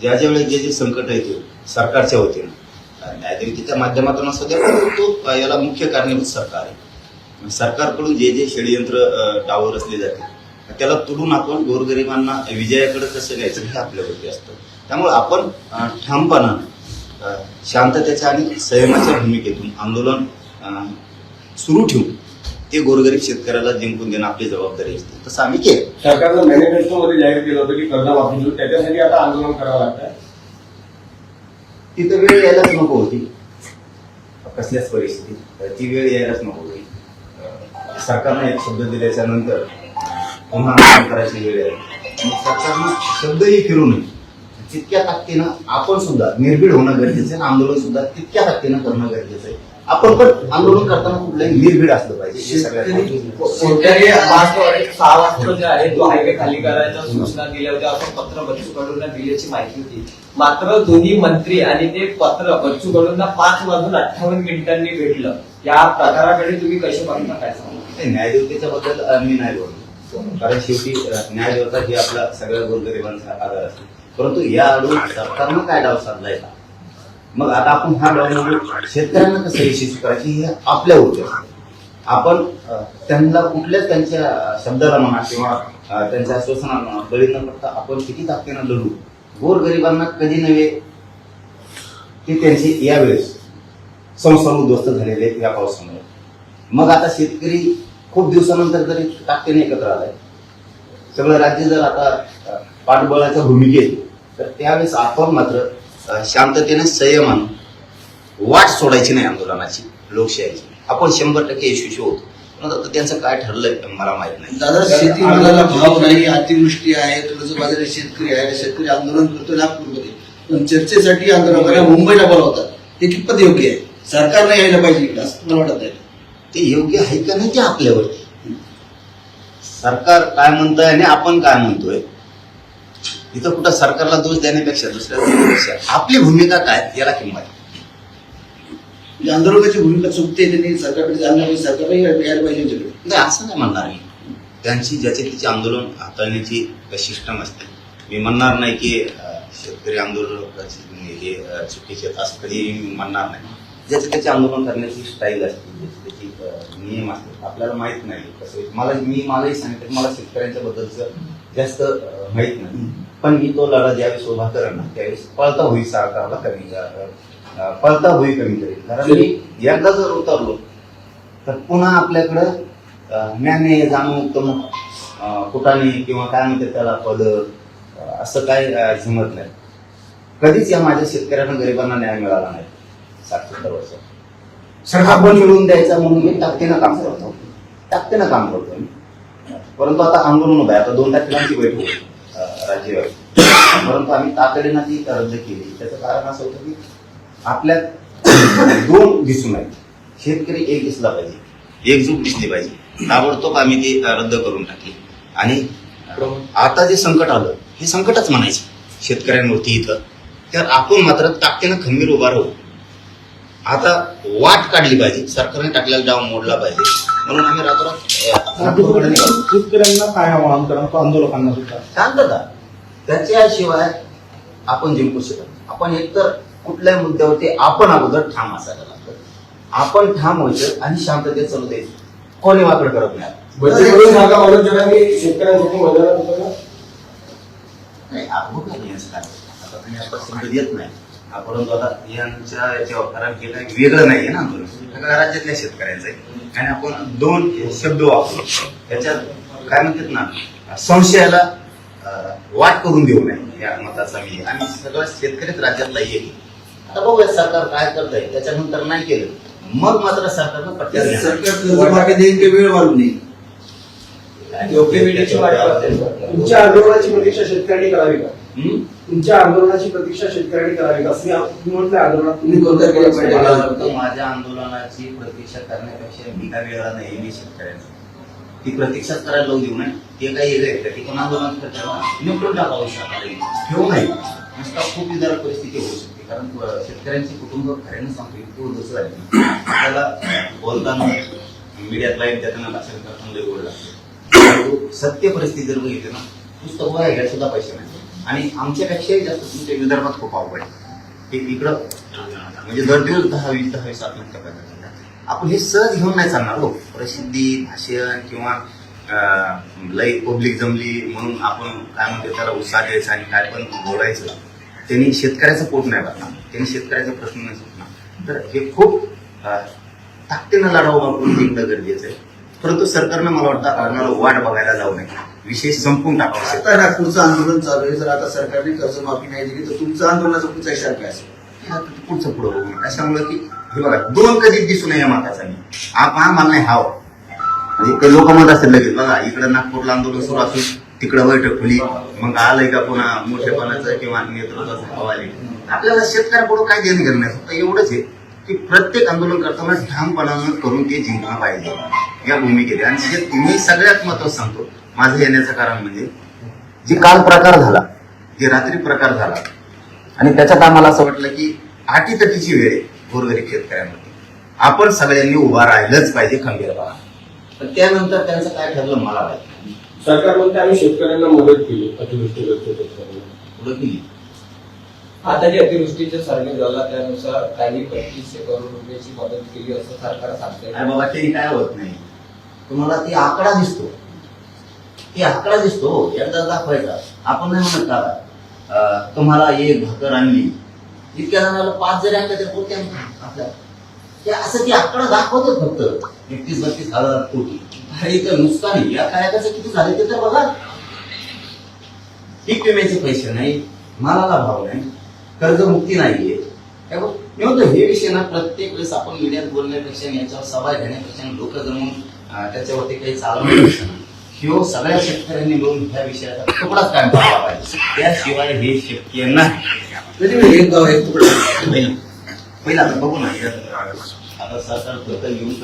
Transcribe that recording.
ज्या ज्या वेळेस जे जे संकट येते सरकारच्या वतीनं. न्यायदेवतेच्या माध्यमातून असू द्या तो याला मुख्य कारणीभूत सरकार आहे. सरकारकडून जे जे षडयंत्र टावर असले जाते त्याला तुडून आपण गोरगरिबांना विजयाकडे कसं न्यायचं हे आपल्यावरती असतं. त्यामुळे आपण ठामपणानं शांततेच्या आणि संयमाच्या भूमिकेतून आंदोलन सुरू ठेवून ते गोरगरीब शेतकऱ्याला जिंकून देणं आपली जबाबदारी असते. तसं आम्ही केलं. सरकारनं मॅनिफेस्टो मध्ये जाहीर केलं होतं की कर्जमाफी देऊ त्याच्यासाठी आता आंदोलन करावं लागतं तिथं वेळ यायलाच नको होती. कसल्याच परिस्थितीत. ती वेळ यायलाच नको होती. सरकारनं एक शब्द दिल्याच्या नंतर पुन्हा आंदोलन करायची वेळ आहे मग सरकारनं शब्दही फिरू नये. तितक्या ताकदीनं आपण सुद्धा निर्भीड होणं गरजेचं आहे आणि आंदोलन सुद्धा तितक्या ताकदीनं करणं गरजेचं आहे. आपण पण आंदोलन करताना कुठलंही निर्भीड असलं पाहिजे हे सहा वाजता जे आहे तो हायवे खाली करायच्या सूचना दिल्या होत्या. असं पत्र बच्चू कडूंना दिल्याची माहिती होती. मात्र दोन्ही मंत्री आणि ते पत्र बच्चू कडूंना पाच वाजून अठ्ठावन्न मिनिटांनी भेटलं. या प्रकाराकडे तुम्ही कसे बघता काय सांगा? न्यायदेवतेच्या बद्दल मी नाही बोलतो कारण शेवटी न्यायदेवता ही आपला सगळ्या गोरगरिबांचा आधार असतो. परंतु या अडून सरकारनं काय डाव साधलाय का मग आता आपण हा डाव शेतकऱ्यांना कसं यशस्वी करायची हे आपल्या असतं. आपण त्यांना कुठल्याच त्यांच्या शब्दाला म्हणा किंवा त्यांच्या आश्वासनाला म्हणा बळी न पडता आपण किती ताकदीनं लढू गोर गरिबांना कधी नव्हे ते त्यांचे यावेळेस संसार उद्ध्वस्त झालेले आहेत या पावसामुळे. मग आता शेतकरी खूप दिवसानंतर जरी ताकदीने एकत्र आलाय. सगळं राज्य जर आता पाठबळाच्या भूमिकेत तर त्यावेळेस आपण मात्र शांततेने संयमानं वाट सोडायची नाही आंदोलनाची लोकशाहीची. आपण शंभर टक्के यशस्वी होतो. आता त्यांचं काय ठरलंय मला माहीत नाही. दादा शेतीमालाला भाव नाही अतिवृष्टी आहे कर्जबाजारी शेतकरी आहे शेतकरी आंदोलन करतो नागपूरमध्ये पण चर्चेसाठी आंदोलन मुंबईला बोलावतात. हे कितपत योग्य आहे? सरकारने यायला पाहिजे इकडे असं मला वाटत आहे ते योग्य आहे का नाही ते आपल्यावरती. सरकार काय म्हणतंय आणि आपण काय म्हणतोय इथं कुठं सरकारला दोष देण्यापेक्षा दुसऱ्या देण्यापेक्षा आपली भूमिका काय याला किंमत. म्हणजे आंदोलकाची भूमिका चुकते त्यांनी सरकारकडे सरकारला यायला पाहिजे नाही असं नाही म्हणणार मी. त्यांची ज्याचे तिचे आंदोलन हाताळण्याची सिस्टम असते. मी म्हणणार नाही की अं, शेतकरी आंदोलकाची हे अं, चुकीचे आहेत असं कधी मी म्हणणार नाही. ज्याचे त्याचे आंदोलन करण्याची स्टाईल असते ज्याची त्याची अं, नियम असते आपल्याला माहीत नाही कसं. मला मी मलाही सांगितलं मला शेतकऱ्यांच्या बद्दलचं जास्त अं, माहीत नाही. पण मी तो लढा ज्यावेळेस उभा करेन ना त्यावेळेस पळता होई सरकारला कमी पळता होई कमी करेल कारण मी एकदा जर उतरलो तर पुन्हा आपल्याकडं ज्ञाने जाणून कुटाने किंवा काय म्हणते त्याला पद असं काय जमत नाही. कधीच या माझ्या शेतकऱ्यांना गरिबांना न्याय मिळाला नाही. साठ सत्तर वर्ष आपण मिळवून द्यायचा म्हणून मी ताकदीनं काम करतो. ताकदीनं काम करतो मी. परंतु आता आंदोलन उभं आहे. आता दोन तारखेला आमची बैठक राज्यव्यापी परंतु आम्ही तातडीनं ती रद्द केली. त्याचं कारण असं होतं की आपल्यात दोन दिसून आहेत शेतकरी एक दिसला पाहिजे. एकजूट दिसली पाहिजे. ताबडतोब आम्ही ती रद्द करून टाकली. आणि आता जे संकट आलं हे संकटच म्हणायचं. शेतकऱ्यांवरती इथं. तर आपण मात्र ताकदीनं खंबीर उभा राहू. आता वाट काढली पाहिजे. सरकारने टाकलेला डाव मोडला पाहिजे. म्हणून आम्ही रातोरात. शेतकऱ्यांना काय आवाहन करा आंदोलकांना सुद्धा. शांतता. त्याच्याशिवाय आपण जिंकू शकत नाही. आपण एकतर कुठल्याही मुद्द्यावरती आपण अगोदर ठाम असायला लागतो आपण ठाम व्हायचं आणि शांततेत चालू द्यायचं. कोणी वाकड करत नाही. नाही आपण देत नाही. आता यांच्या याच्यावर कारण काही वेगळं नाहीये ना आंदोलन. राज्यातल्या शेतकऱ्यांचं आहे. आणि आपण दोन शब्द वापरू. त्याच्यात काय म्हणतात ना संशयाला वाट करून देऊ नये. या मताचा मी. आणि सगळं शेतकरीच राज्यातला येईल आता बघूया सरकार काय करत आहे त्याच्यानंतर नाही केलं. मग मात्र सरकारनं घ्यायला. सरकार कर्जमाफी देईन की वेळ वाढू नये योग्य वेळेची वाट पाहते. तुमच्या आंदोलनाची प्रतीक्षा शेतकऱ्यांनी करावी का? हम्म? तुमच्या आंदोलनाची प्रतीक्षा शेतकऱ्यांनी करावी का? असं मी- तुम्ही म्हटलं आंदोलनात तुम्ही कोणत्या केल्या? पाहिजे? मला वाटतं माझ्या आंदोलनाची प्रतीक्षा करण्यापेक्षा मी काय वेळा नाही मी शेतकऱ्यांचा. ती प्रतीक्षाच करायला लावू देऊ नये. ते काही वेगळे आहे ती पण आंदोलन करतात निपटून टाकावं शाखाला ठेवू नाही नुसता खूप विदार परिस्थिती होऊ शकते. कारण शेतकऱ्यांची कुटुंब खऱ्यानं सांगतो इतकी उद्ध्वस्त झाली. त्याला बोलताना मीडियात लाईन त्यातना भाषण करताना लई गोड लागते. सत्य परिस्थिती जर बघितली ना पुस्तक घ्यायला सुद्धा पैसे नाही. आणि आमच्यापेक्षाही जास्त तुमच्या विदर्भात खूप अवघड आहे. हे इकडं म्हणजे दर दिवस दहा वीस दहा वीस आत्महत्या करतात आपण हे सहज घेऊन नाही चालणार हो. प्रसिद्धी भाषण किंवा लई पब्लिक जमली म्हणून आपण काय म्हणतो त्याला उत्साह द्यायचा आणि काय पण बोलायचं त्यांनी शेतकऱ्याचं पोट नाही भरणार. त्यांनी शेतकऱ्याचा प्रश्न नाही सुटणार. तर हे खूप ताकदीनं लढावं आपण जिंकणं गरजेचं आहे. परंतु सरकारनं मला वाटतं कारणाला वाट बघायला जाऊ नये. विषय संपून टाकावा. आता नागपूरचं आंदोलन चालू आहे. जर आता सरकारने कर्जमाफी नाही दिली तर तुमचं आंदोलनाचा पुढचा इशारा काय असेल पुढचं पुढं बघू. कशामुळे की हे बघा दोन कधी दिसून नये माताचा मी. आप हा मला नाही हाव. म्हणजे ते लोक म्हणत असतील लगेच बघा इकडं नागपूरला आंदोलन सुरू असून तिकडं बैठक खुली मग आलंय का पुन्हा मोठेपणाचं किंवा नेतृत्वाचं भाव आले आपल्याला शेतकऱ्यापुढं काय देणं घेणं नाही. फक्त एवढंच आहे की प्रत्येक आंदोलन करताना ठामपणानं करून ते जिंकणं पाहिजे. या भूमिकेत. आणि जे मी सगळ्यात महत्त्व सांगतो माझं येण्याचं कारण म्हणजे जे काल प्रकार झाला जे रात्री प्रकार झाला आणि त्याच्यात आम्हाला असं वाटलं की आटीतटीची वेळ आहे. गोरगरीब शेतकऱ्यांमध्ये आपण सगळ्यांनी उभा राहिलंच पाहिजे खंबीरपणा. पण त्यानंतर त्यांचं काय ठरलं मला माहिती सरकार म्हणते आम्ही शेतकऱ्यांना मदत केली अतिवृष्टीग्रस्त शेतकऱ्यांना पुढे गेली आता जे अतिवृष्टीचा सर्वे झाला त्यानुसार काही पंचवीसशे करोड रुपयाची मदत केली असं सरकार सांगतंय. अरे बाबा ते काय होत नाही. तुम्हाला ती आकडा दिसतो. ती आकडा दिसतो. एकदा दाखवायचा. आपण नाही म्हणत का तुम्हाला एक भाकर आणली. इतक्या जणांना पाच जरी आणल्या तर कोणत्या आपल्या ते असं ती आकडा दाखवतो फक्त. एकतीस बत्तीस हजार कोटी अरे तर नुकसान या कायद्याचं किती झाले ते तर बघा. पीक विम्याचे पैसे नाही मालाला भाव नाही कर्जमुक्ती नाहीये. हे मी म्हणतो हे विषय ना प्रत्येक वेळेस आपण मीडियात बोलण्यापेक्षा याच्यावर सभा घेण्यापेक्षा लोक जमून त्याच्यावरती काही चालवण्यापेक्षा ह्यो सगळ्या शेतकऱ्यांनी मिळून ह्या विषयाचा तुकडाच कायम पाहिजे त्याशिवाय हे शक्य नाही. एक गाव एक तुकडा पहिला आता बघू ना आता सरकार स्वतः येऊन